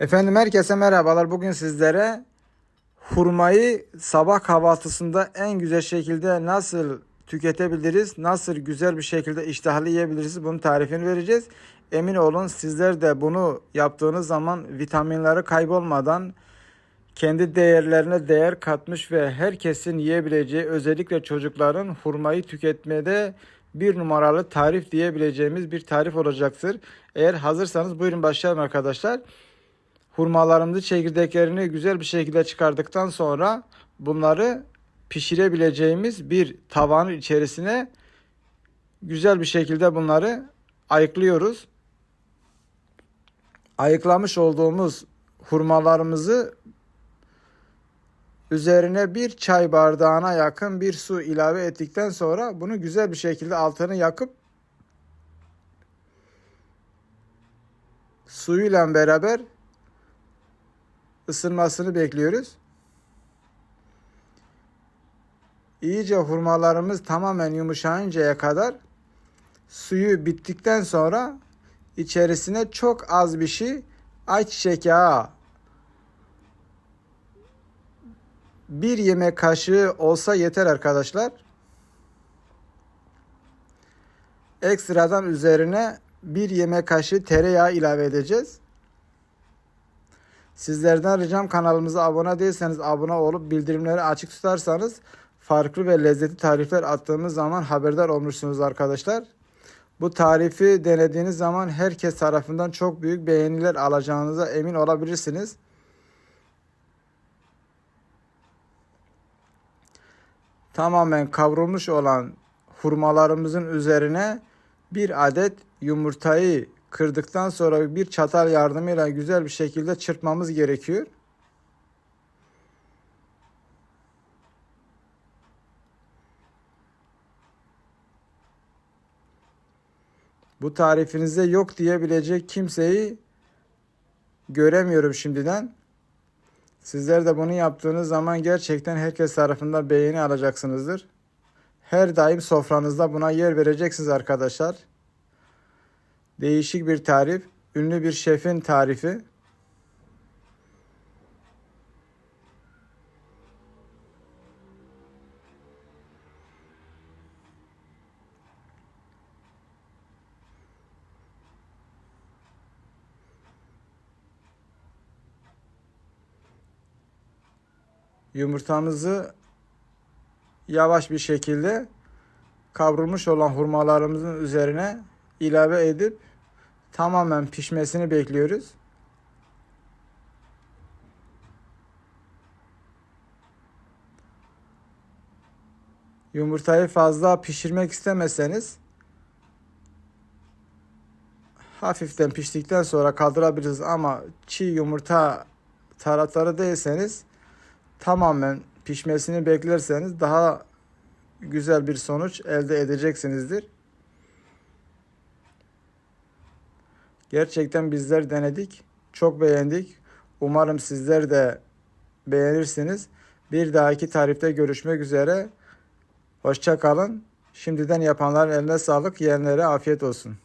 Efendim herkese merhabalar. Bugün sizlere hurmayı sabah kahvaltısında en güzel şekilde nasıl tüketebiliriz, nasıl güzel bir şekilde iştahlı yiyebiliriz bunun tarifini vereceğiz. Emin olun sizler de bunu yaptığınız zaman vitaminleri kaybolmadan kendi değerlerine değer katmış ve herkesin yiyebileceği özellikle çocukların hurmayı tüketmede bir numaralı tarif diyebileceğimiz bir tarif olacaktır. Eğer hazırsanız buyurun başlayalım arkadaşlar. Hurmalarımızı çekirdeklerini güzel bir şekilde çıkardıktan sonra bunları pişirebileceğimiz bir tavanın içerisine güzel bir şekilde bunları ayıklıyoruz. Ayıklamış olduğumuz hurmalarımızı üzerine bir çay bardağına yakın bir su ilave ettikten sonra bunu güzel bir şekilde altını yakıp suyuyla beraber ısınmasını bekliyoruz. İyice hurmalarımız tamamen yumuşayıncaya kadar suyu bittikten sonra içerisine çok az bir şey ayçiçek yağı bir yemek kaşığı olsa yeter arkadaşlar. Ekstradan üzerine bir yemek kaşığı tereyağı ilave edeceğiz. Sizlerden ricam kanalımıza abone değilseniz abone olup bildirimleri açık tutarsanız farklı ve lezzetli tarifler attığımız zaman haberdar olmuşsunuz arkadaşlar. Bu tarifi denediğiniz zaman herkes tarafından çok büyük beğeniler alacağınıza emin olabilirsiniz. Tamamen kavrulmuş olan hurmalarımızın üzerine bir adet yumurtayı kırdıktan sonra bir çatal yardımıyla güzel bir şekilde çırpmamız gerekiyor. Bu tarifinizde yok diyebilecek kimseyi göremiyorum şimdiden. Sizler de bunu yaptığınız zaman gerçekten herkes tarafından beğeni alacaksınızdır. Her daim sofranızda buna yer vereceksiniz arkadaşlar. Değişik bir tarif, ünlü bir şefin tarifi. Yumurtamızı yavaş bir şekilde kavrulmuş olan hurmalarımızın üzerine ilave edip tamamen pişmesini bekliyoruz. Yumurtayı fazla pişirmek istemezseniz hafiften piştikten sonra kaldırabiliriz ama çiğ yumurta taraftarı değilseniz tamamen pişmesini beklerseniz daha güzel bir sonuç elde edeceksinizdir. Gerçekten bizler denedik. Çok beğendik. Umarım sizler de beğenirsiniz. Bir dahaki tarifte görüşmek üzere. Hoşça kalın. Şimdiden yapanların eline sağlık, yiyenlere afiyet olsun.